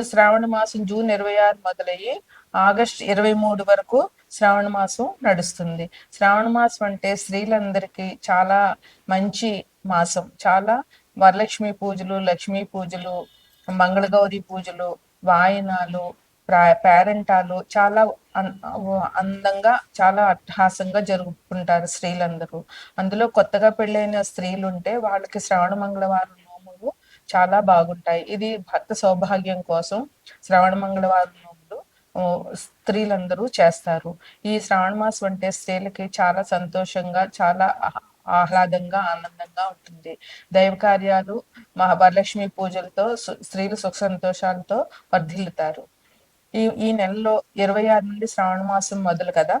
శ్రావణ మాసం జూన్ ఇరవై ఆరు మొదలయ్యి ఆగస్ట్ ఇరవై మూడు వరకు శ్రావణ మాసం నడుస్తుంది. శ్రావణ మాసం అంటే స్త్రీలందరికీ చాలా మంచి మాసం. చాలా వరలక్ష్మి పూజలు లక్ష్మీ పూజలు మంగళగౌరి పూజలు వాయనాలు ప్రా- పేరంటాలు చాలా అందంగా చాలా అట్టహాసంగా జరుపుకుంటారు స్త్రీలందరూ. అందులో కొత్తగా పెళ్ళైన స్త్రీలు ఉంటే వాళ్ళకి శ్రావణ మంగళవారం చాలా బాగుంటాయి. ఇది భర్త సౌభాగ్యం కోసం శ్రవణ మంగళవారం నోములు స్త్రీలందరూ చేస్తారు. ఈ శ్రావణ మాసం అంటే స్త్రీలకి చాలా సంతోషంగా చాలా ఆహ్- ఆహ్లాదంగా ఆనందంగా ఉంటుంది. దైవ కార్యాలు మహా వరలక్ష్మి పూజలతో స్త్రీలు సుఖ సంతోషాలతో వర్ధిల్లుతారు. ఈ ఈ నెలలో ఇరవై ఆరు నుండి శ్రావణ మాసం మొదలు కదా?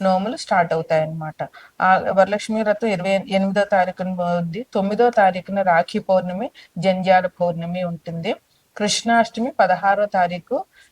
నోములు స్టార్ట్ అవుతాయి అన్నమాట ఆ వరలక్ష్మి వ్రతం ఇరవై ఎనిమిదో తారీఖున ఉంది. తొమ్మిదో తారీఖున రాఖీ పౌర్ణమి జంధ్యాల పౌర్ణమి ఉంటుంది. కృష్ణాష్టమి పదహారో తారీఖు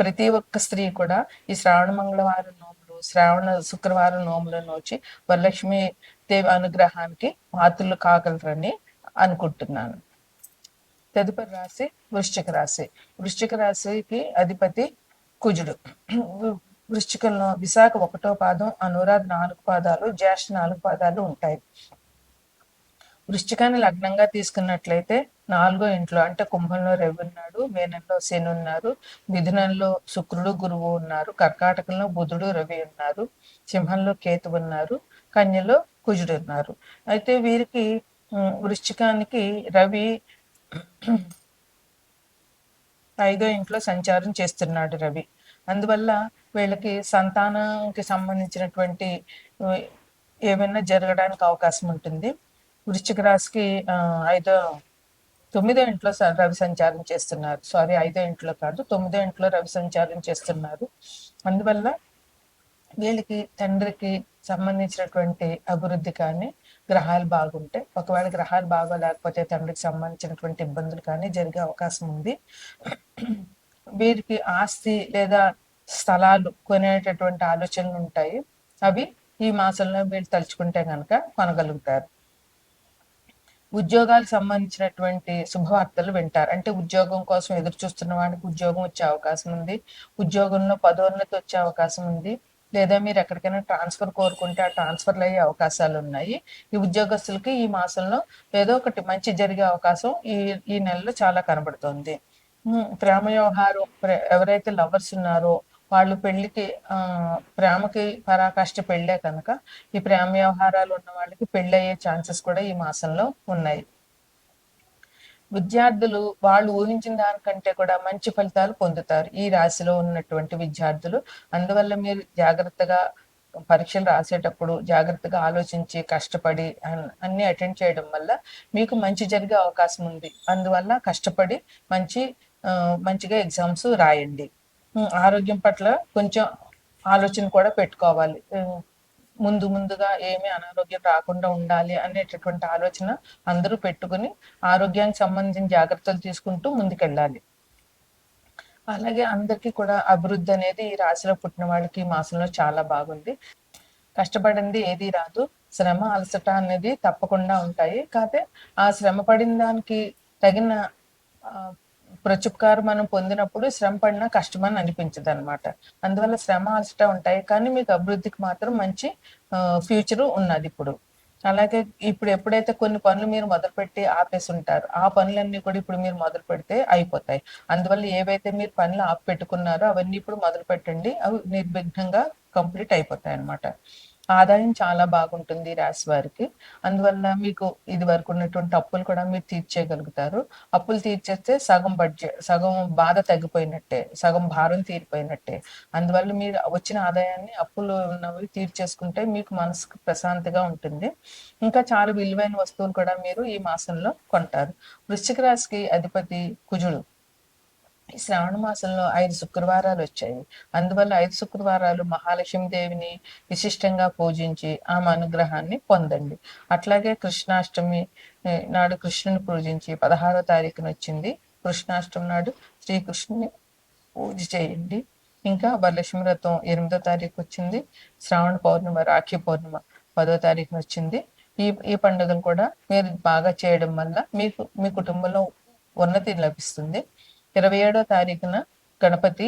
ప్రతి ఒక్క స్త్రీ కూడా ఈ శ్రావణ మంగళవారం నోములు శ్రావణ శుక్రవారం నోములను వచ్చి వరలక్ష్మి దేవి అనుగ్రహానికి పాత్రలు కాగలరని అనుకుంటున్నాను. తదుపరి రాశి వృశ్చిక రాశి. వృశ్చిక రాశికి అధిపతి కుజుడు. వృశ్చికంలో విశాఖ ఒకటో పాదం అనురాధ నాలుగు పాదాలు జ్యేష్ఠ నాలుగు పాదాలు ఉంటాయి. వృశ్చికాన్ని లగ్నంగా తీసుకున్నట్లయితే నాలుగో ఇంట్లో అంటే కుంభంలో రవి ఉన్నాడు మేనంలో శని ఉన్నారు మిథునంలో శుక్రుడు గురువు ఉన్నారు కర్కాటకంలో బుధుడు రవి ఉన్నారు సింహంలో కేతు ఉన్నారు కన్యలో కుజుడు ఉన్నారు. అయితే వీరికి వృశ్చికానికి రవి ఐదో ఇంట్లో సంచారం చేస్తున్నాడు రవి. అందువల్ల వీళ్ళకి సంతానానికి సంబంధించినటువంటి ఏమైనా జరగడానికి అవకాశం ఉంటుంది. వృశ్చిక రాశికి ఐదో తొమ్మిదో ఇంట్లో స- రవి సంచారం చేస్తున్నారు. సారీ ఐదో ఇంట్లో కాదు తొమ్మిదో ఇంట్లో రవి సంచారం చేస్తున్నారు. అందువల్ల వీళ్ళకి తండ్రికి సంబంధించినటువంటి అభివృద్ధి కానీ గ్రహాలు బాగుంటే ఒకవేళ గ్రహాలు బాగా లేకపోతే తండ్రికి సంబంధించినటువంటి ఇబ్బందులు కానీ జరిగే అవకాశం ఉంది. వీరికి ఆస్తి లేదా స్థలాలు కొనేటటువంటి ఆలోచనలు ఉంటాయి. అవి ఈ మాసంలో వీళ్ళు తలుచుకుంటే కనుక కొనగలుగుతారు. ఉద్యోగాలకు సంబంధించినటువంటి శుభవార్తలు వింటారు. అంటే ఉద్యోగం కోసం ఎదురు చూస్తున్న వాడికి ఉద్యోగం వచ్చే అవకాశం ఉంది. ఉద్యోగంలో పదోన్నతి వచ్చే అవకాశం ఉంది. లేదా మీరు ఎక్కడికైనా ట్రాన్స్ఫర్ కోరుకుంటే ఆ ట్రాన్స్ఫర్లు అయ్యే అవకాశాలు ఉన్నాయి. ఈ ఉద్యోగస్తులకి ఈ మాసంలో ఏదో ఒకటి మంచి జరిగే అవకాశం ఈ ఈ నెలలో చాలా కనబడుతుంది. ప్రేమ వ్యవహారం ఎవరైతే లవర్స్ ఉన్నారో వాళ్ళు పెళ్ళికి ఆ ప్రేమకి పరాకాష్ట పెళ్ళే కనుక ఈ ప్రేమ వ్యవహారాలు ఉన్న వాళ్ళకి పెళ్ళయ్యే ఛాన్సెస్ కూడా ఈ మాసంలో ఉన్నాయి. విద్యార్థులు వాళ్ళు ఊహించిన దానికంటే కూడా మంచి ఫలితాలు పొందుతారు ఈ రాశిలో ఉన్నటువంటి విద్యార్థులు. అందువల్ల మీరు జాగ్రత్తగా పరీక్షలు రాసేటప్పుడు జాగ్రత్తగా ఆలోచించి కష్టపడి అన్ని అటెండ్ చేయడం వల్ల మీకు మంచి జరిగే అవకాశం ఉంది. అందువల్ల కష్టపడి మంచి మంచిగా ఎగ్జామ్స్ రాయండి. ఆరోగ్యం పట్ల కొంచెం ఆలోచన కూడా పెట్టుకోవాలి. ముందు ముందుగా ఏమి అనారోగ్యం రాకుండా ఉండాలి అనేటటువంటి ఆలోచన అందరూ పెట్టుకుని ఆరోగ్యానికి సంబంధించిన జాగ్రత్తలు తీసుకుంటూ ముందుకెళ్ళాలి. అలాగే అందరికీ కూడా అభివృద్ధి అనేది ఈ రాశిలో పుట్టిన వాళ్ళకి ఈ మాసంలో చాలా బాగుంది. కష్టపడింది ఏది రాదు. శ్రమ అలసట అనేది తప్పకుండా ఉంటాయి. కాకపోతే ఆ శ్రమ పడిన దానికి తగిన ఆ, మనం పొందినప్పుడు శ్రమ పడినా కష్టమని అనిపించదు అనమాట అందువల్ల శ్రమ అలసట ఉంటాయి. కానీ మీకు అభివృద్ధికి మాత్రం మంచి ఫ్యూచర్ ఉన్నది ఇప్పుడు. అలాగే ఇప్పుడు ఎప్పుడైతే కొన్ని పనులు మీరు మొదలుపెట్టి ఆపేసి ఉంటారు ఆ పనులన్నీ కూడా ఇప్పుడు మీరు మొదలు పెడితే అయిపోతాయి. అందువల్ల ఏవైతే మీరు పనులు ఆపి పెట్టుకున్నారో అవన్నీ ఇప్పుడు మొదలు పెట్టండి అవి నిర్విఘ్నంగా కంప్లీట్ అయిపోతాయి అన్నమాట ఆదాయం చాలా బాగుంటుంది రాశి వారికి. అందువల్ల మీకు ఇది వరకు ఉన్నటువంటి అప్పులు కూడా మీరు తీర్చేయగలుగుతారు. అప్పులు తీర్చేస్తే సగం బడ్జెట్ సగం బాధ తగ్గిపోయినట్టే సగం భారం తీరిపోయినట్టే. అందువల్ల మీరు వచ్చిన ఆదాయాన్ని అప్పులు ఉన్నవి తీర్చేసుకుంటే మీకు మనసుకు ప్రశాంతిగా ఉంటుంది. ఇంకా చాలా విలువైన వస్తువులు కూడా మీరు ఈ మాసంలో కొంటారు. వృశ్చిక రాశికి అధిపతి కుజుడు. ఈ శ్రావణ మాసంలో ఐదు శుక్రవారాలు వచ్చాయి. అందువల్ల ఐదు శుక్రవారాలు మహాలక్ష్మి దేవిని విశిష్టంగా పూజించి ఆమె అనుగ్రహాన్ని పొందండి. అట్లాగే కృష్ణాష్టమి నాడు కృష్ణుని పూజించి పదహారో తారీఖున వచ్చింది. కృష్ణాష్టమి నాడు శ్రీకృష్ణుని పూజ చేయండి. ఇంకా వరలక్ష్మి వ్రతం ఎనిమిదో తారీఖు వచ్చింది. శ్రావణ పౌర్ణిమ రాఖీ పౌర్ణిమ పదో తారీఖున వచ్చింది. ఈ ఈ పండుగలు కూడా మీరు బాగా చేయడం వల్ల మీకు మీ కుటుంబంలో ఉన్నతి లభిస్తుంది. ఇరవై ఏడో తారీఖున గణపతి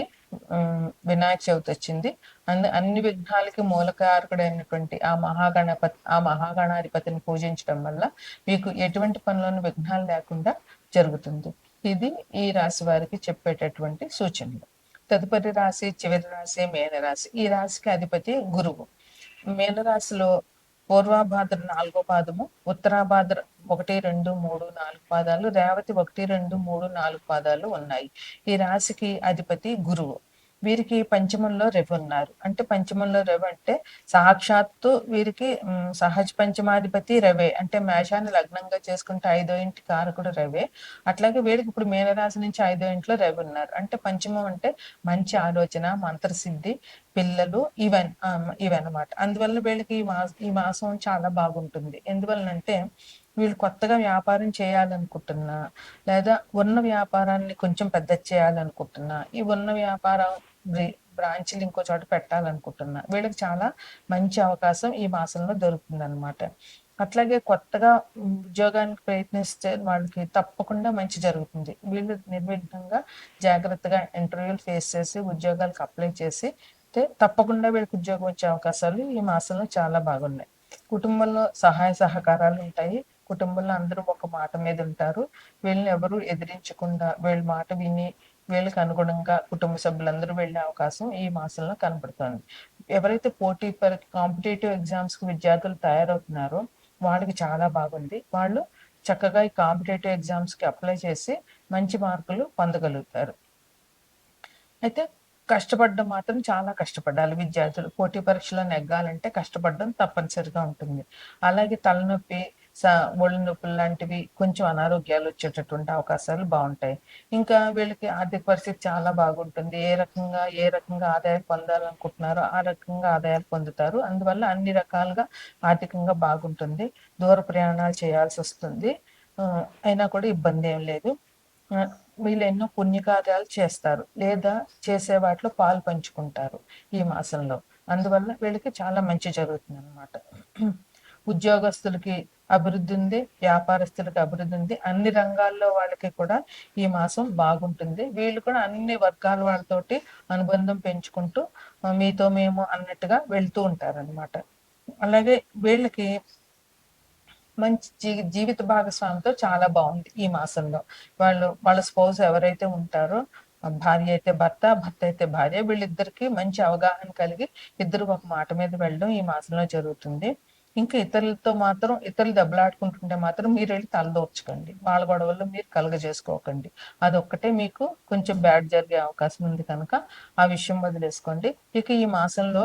వినాయక చవితి వచ్చింది. అందు అన్ని విఘ్నాలకి మూలకారకుడైనటువంటి ఆ మహాగణపతి ఆ మహాగణాధిపతిని పూజించడం వల్ల మీకు ఎటువంటి పనులను విఘ్నాలు లేకుండా జరుగుతుంది. ఇది ఈ రాశి వారికి చెప్పేటటువంటి సూచనలు. తదుపరి రాశి చివరి రాశి మేనరాశి. ఈ రాశికి అధిపతి గురువు. మేనరాశిలో పూర్వాభాద్ర నాలుగో పాదము ఉత్తరాభాద్ర ఒకటి రెండు మూడు నాలుగు పాదాలు రేవతి ఒకటి రెండు మూడు నాలుగు పాదాలు ఉన్నాయి. ఈ రాశికి అధిపతి గురువు. వీరికి పంచమంలో రవి ఉన్నారు. అంటే పంచమంలో రవి అంటే సాక్షాత్తు వీరికి సహజ పంచమాధిపతి రవే అంటే మేషాన్ని లగ్నంగా చేసుకుంటే ఐదో ఇంటి కారకుడు రవే అట్లాగే వీరికి ఇప్పుడు మీనరాశి నుంచి ఐదో ఇంట్లో రవి ఉన్నారు. అంటే పంచమం అంటే మంచి ఆలోచన మంత్రసిద్ధి పిల్లలు ఇవన్ ఇవన్నమాట. అందువల్ల వీళ్ళకి ఈ మాస ఈ మాసం చాలా బాగుంటుంది. ఎందువలనంటే వీళ్ళు కొత్తగా వ్యాపారం చేయాలనుకుంటున్నా లేదా ఉన్న వ్యాపారాన్ని కొంచెం పెద్ద చేయాలనుకుంటున్నా ఈ ఉన్న వ్యాపారం బ్రాంచ్లు ఇంకో చోట పెట్టాలనుకుంటున్నా. వీళ్ళకి చాలా మంచి అవకాశం ఈ మాసంలో దొరుకుతుంది అనమాట అట్లాగే కొత్తగా ఉద్యోగానికి ప్రయత్నిస్తే వాళ్ళకి తప్పకుండా మంచి జరుగుతుంది. వీళ్ళు నిర్విఘ్నంగా జాగ్రత్తగా ఇంటర్వ్యూలు ఫేస్ చేసి ఉద్యోగాలకు అప్లై చేసి తప్పకుండా వీళ్ళకి ఉద్యోగం వచ్చే అవకాశాలు ఈ మాసంలో చాలా బాగున్నాయి. కుటుంబంలో సహాయ సహకారాలు ఉంటాయి. కుటుంబంలో అందరూ ఒక మాట మీద ఉంటారు. వీళ్ళని ఎవరు ఎదిరించకుండా వీళ్ళ మాట విని వీళ్ళకి అనుగుణంగా కుటుంబ సభ్యులందరూ వెళ్ళే అవకాశం ఈ మాసంలో కనబడుతుంది ఎవరైతే పోటీ పరి కాంపిటేటివ్ ఎగ్జామ్స్కి విద్యార్థులు తయారవుతున్నారో వాళ్ళకి చాలా బాగుంది. వాళ్ళు చక్కగా ఈ కాంపిటేటివ్ ఎగ్జామ్స్కి అప్లై చేసి మంచి మార్కులు పొందగలుగుతారు. అయితే కష్టపడడం మాత్రం చాలా కష్టపడాలి. విద్యార్థులు పోటీ పరీక్షలో నెగ్గాలంటే కష్టపడడం తప్పనిసరిగా ఉంటుంది. అలాగే తలనొప్పి ఒళ్ళు నొప్పులు లాంటివి కొంచెం అనారోగ్యాలు వచ్చేటటువంటి అవకాశాలు బాగుంటాయి. ఇంకా వీళ్ళకి ఆర్థిక పరిస్థితి చాలా బాగుంటుంది. ఏ రకంగా ఏ రకంగా ఆదాయాలు పొందాలనుకుంటున్నారో ఆ రకంగా ఆదాయాలు పొందుతారు. అందువల్ల అన్ని రకాలుగా ఆర్థికంగా బాగుంటుంది. దూర ప్రయాణాలు చేయాల్సి వస్తుంది. అయినా కూడా ఇబ్బంది ఏం లేదు. వీళ్ళు ఎన్నో పుణ్యకార్యాలు చేస్తారు. లేదా చేసే వాటిలో పాలు పంచుకుంటారు ఈ మాసంలో. అందువల్ల వీళ్ళకి చాలా మంచి జరుగుతుంది అనమాట ఉద్యోగస్తులకి అభివృద్ధి ఉంది వ్యాపారస్తులకి అభివృద్ధి ఉంది. అన్ని రంగాల్లో వాళ్ళకి కూడా ఈ మాసం బాగుంటుంది. వీళ్ళు కూడా అన్ని వర్గాల వాళ్ళతోటి అనుబంధం పెంచుకుంటూ మీతో మేము అన్నట్టుగా వెళ్తూ ఉంటారన్నమాట. అలాగే వీళ్ళకి మంచి జీ- జీవిత భాగస్వామితో చాలా బాగుంది ఈ మాసంలో. వాళ్ళు వాళ్ళ స్పౌస్ ఎవరైతే ఉంటారో భార్య అయితే భర్త భర్త అయితే భార్య వీళ్ళిద్దరికి మంచి అవగాహన కలిగి ఇద్దరు ఒక మాట మీద వెళ్ళడం ఈ మాసంలో జరుగుతుంది. ఇంకా ఇతరులతో మాత్రం ఇతరులు దెబ్బలాడుకుంటుంటే మాత్రం మీరు వెళ్ళి తలదోర్చకండి. వాళ్ళ గొడవల్లో మీరు కలగజేసుకోకండి. అదొక్కటే మీకు కొంచెం బ్యాడ్ జరిగే అవకాశం ఉంది కనుక ఆ విషయం వదిలేసుకోండి. ఇక ఈ మాసంలో